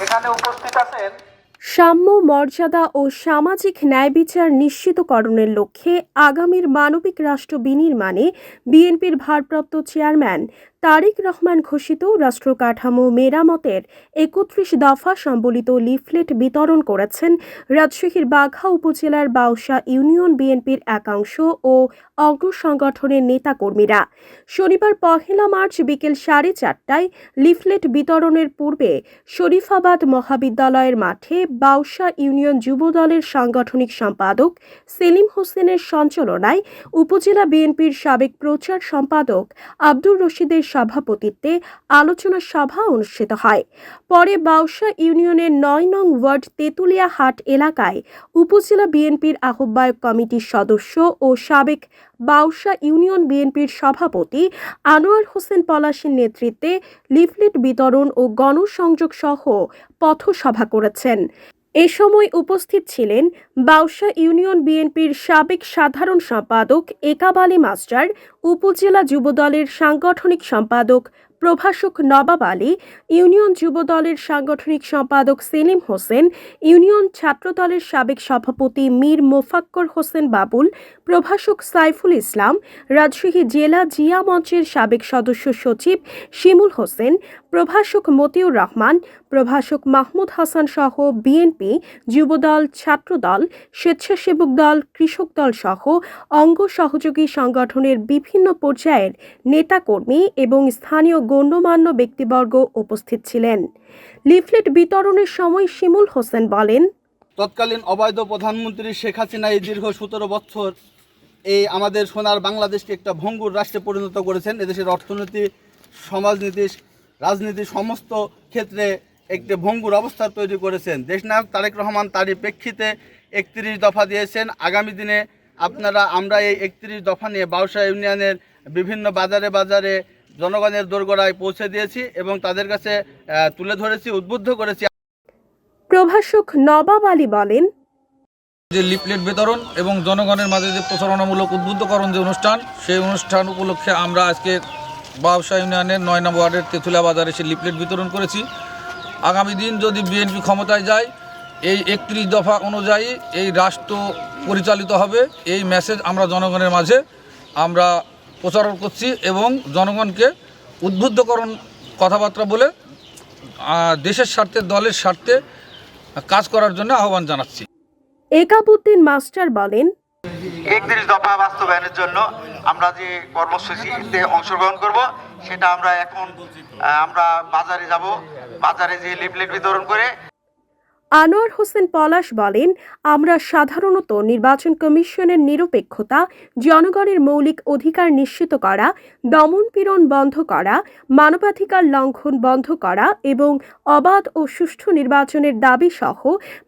এখানে উপস্থিত আছেন সাম্য মর্যাদা ও সামাজিক ন্যায় বিচার নিশ্চিতকরণের লক্ষ্যে আগামীর মানবিক রাষ্ট্র বিনির্মাণে বিএনপির ভারপ্রাপ্ত চেয়ারম্যান তারেক রহমান ঘোষিত রাষ্ট্র কাঠামো মেরামতের একত্রিশ দফা সম্বলিত লিফলেট বিতরণ করেছেন রাজশাহীর বাঘা উপজেলার বাউসা ইউনিয়ন বিএনপির একাংশ ও অগ্র সংগঠনের নেতাকর্মীরা। শনিবার পহেলা মার্চ বিকেল সাড়ে চারটায় লিফলেট বিতরণের পূর্বে শরীফাবাদ মহাবিদ্যালয়ের মাঠে বাউসা ইউনিয়ন যুবদলের সাংগঠনিক সম্পাদক সেলিম হোসেনের সঞ্চালনায় উপজেলা বিএনপির সাবেক প্রচার সম্পাদক আব্দুর রশিদের সভাপতিত্বে আলোচনা সভা অনুষ্ঠিত হয়। পরে বাউসা ইউনিয়নের নয় নং ওয়ার্ড তেঁতুলিয়া হাট এলাকায় উপজেলা বিএনপির আহ্বায়ক কমিটির সদস্য ও সাবেক বাউসা ইউনিয়ন বিএনপির সভাপতি আনোয়ার হোসেন পলাশের নেতৃত্বে লিফলেট বিতরণ ও গণসংযোগ সহ পথসভা করেছেন। এ সময় উপস্থিত ছিলেন বাউসা ইউনিয়ন বিএনপির সাবেক সাধারণ সম্পাদক একাবালি মাস্টার, উপজেলা যুবদলের সাংগঠনিক সম্পাদক প্রভাষক নবাব আলী, ইউনিয়ন যুবদলের সাংগঠনিক সম্পাদক সেলিম হোসেন, ইউনিয়ন ছাত্রদলের সাবেক সভাপতি মীর মোফাক্কর হোসেন বাবুল, প্রভাষক সাইফুল ইসলাম, রাজশাহী জেলা জিয়া মঞ্চের সাবেক সদস্য সচিব শিমুল হোসেন, প্রভাষক মতিউর রহমান, প্রভাষক মাহমুদ হাসান সহ বিএনপি, যুবদল, ছাত্রদল, স্বেচ্ছাসেবক দল, কৃষক দল সহ অঙ্গ সহযোগী সংগঠনের বিভিন্ন পর্যায়ের নেতাকর্মী এবং স্থানীয় গণ্যমান্য ব্যক্তিবর্গ উপস্থিত ছিলেন। লিফলেট বিতরণের সময় শিমুল হোসেন বলেন, তৎকালীন অবৈধ প্রধানমন্ত্রী শেখ হাসিনা এই দীর্ঘ সতেরো বছর এই আমাদের সোনার বাংলাদেশকে একটা ভঙ্গুর রাষ্ট্রে পরিণত করেছেন। এদেশের অর্থনীতি, সমাজনীতি, রাজনীতি সমস্ত ক্ষেত্রে একটি ভঙ্গুর অবস্থা তৈরি করেছেন। দেশনায়ক তারেক রহমান তারই প্রেক্ষিতে একত্রিশ দফা দিয়েছেন। আগামী দিনে আপনারা, আমরা এই একত্রিশ দফা নিয়ে বাউসা ইউনিয়নের বিভিন্ন বাজারে বাজারে জনগণের দোরগোড়ায় পৌঁছে দিয়েছি এবং তাদের কাছে তুলে ধরেছি উদ্বুদ্ধ করেছি। প্রভাষক নবাব আলী বলেন যে লিফলেট বিতরণ এবং জনগণের মাঝে যে প্রচারণামূলক উদ্বুদ্ধকরণ যে অনুষ্ঠান সেই অনুষ্ঠান উপলক্ষে আমরা আজকে বাবসা ইউনিয়নের নয় নম্বর ওয়ার্ডের তেঁতুলা বাজারে সে লিফলেট বিতরণ করেছি। আগামী দিন যদি বিএনপি ক্ষমতায় যায় এই একত্রিশ দফা অনুযায়ী এই রাষ্ট্র পরিচালিত হবে। এই মেসেজ আমরা জনগণের মাঝে আমরা প্রচারণ করছি এবং জনগণকে উদ্বুদ্ধকরণ কথাবার্তা বলে দেশের স্বার্থে দলের স্বার্থে কাজ করার জন্য আহ্বান জানাচ্ছি। একাবুদ্দিন মাস্টার বলেন একত্রিশ দফা বাস্তবায়নের জন্য আমরা যে কর্মসূচিতে অংশগ্রহণ করব সেটা আমরা এখন আমরা বাজারে যাব। বাজারে যে লিফলেট বিতরণ করে আনোয়ার হোসেন পলাশ বলেন, আমরা সাধারণত নির্বাচন কমিশনের নিরপেক্ষতা, জনগণের মৌলিক অধিকার নিশ্চিত করা দমনপীড়ন বন্ধ করা, মানবাধিকার লঙ্ঘন বন্ধ করা এবং অবাধ ও সুষ্ঠু নির্বাচনের দাবি সহ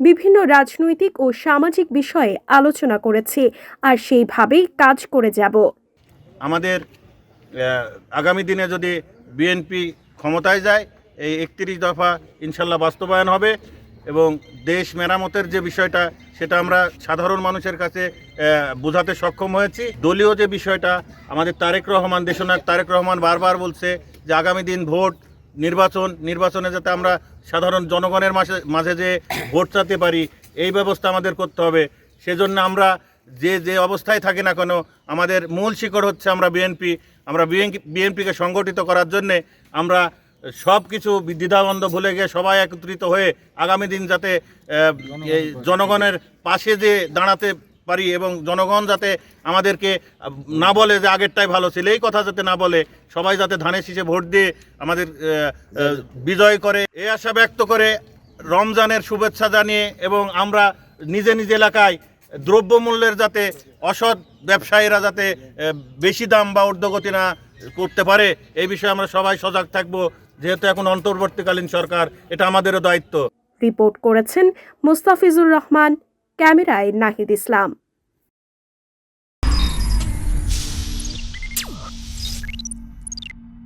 বিভিন্ন রাজনৈতিক ও সামাজিক বিষয়ে আলোচনা করেছি আর সেইভাবেই কাজ করে যাব। আমাদের আগামী দিনে যদি বিএনপি ক্ষমতায় যায়, এই একত্রিশ দফা ইনশাল্লাহ বাস্তবায়ন হবে। এবং দেশ মেরামতের যে বিষয়টা, সেটা আমরা সাধারণ মানুষের কাছে বোঝাতে সক্ষম হয়েছি। দলীয় যে বিষয়টা, আমাদের তারেক রহমান, দেশনায়ক তারেক রহমান বারবার বলছে যে আগামী দিন ভোট নির্বাচন, নির্বাচনে যাতে আমরা সাধারণ জনগণের মাঝে মাঝে যে ভোট চাতে পারি, এই ব্যবস্থা আমাদের করতে হবে। সেজন্য আমরা যে যে অবস্থায় থাকি না কেন, আমাদের মূল শিকড় হচ্ছে আমরা বিএনপি। আমরা বিএনপিকে সংগঠিত করার জন্যে আমরা সব কিছু দ্বিধাবন্ধ ভুলে গিয়ে সবাই একত্রিত হয়ে আগামী দিন যাতে জনগণের পাশে যে দাঁড়াতে পারি এবং জনগণ যাতে আমাদেরকে না বলে যে আগেরটাই ভালো ছিল, এই কথা যাতে না বলে, সবাই যাতে ধানের শীষে ভোট দিয়ে আমাদের বিজয় করে। এ আশা ব্যক্ত করে রমজানের শুভেচ্ছা জানিয়ে এবং আমরা নিজে নিজ এলাকায় দ্রব্যমূল্যের যাতে অসৎ ব্যবসায়ীরা যাতে বেশি দাম বা ঊর্ধ্বগতি না করতে পারে, এই বিষয়ে আমরা সবাই সজাগ থাকব। যেহেতু এখন অন্তর্বর্তীকালীন সরকার এটা আমাদেরও দায়িত্ব। রিপোর্ট করেছেন মুস্তাফিজুর রহমান ক্যামেরায় নাহিদ ইসলাম।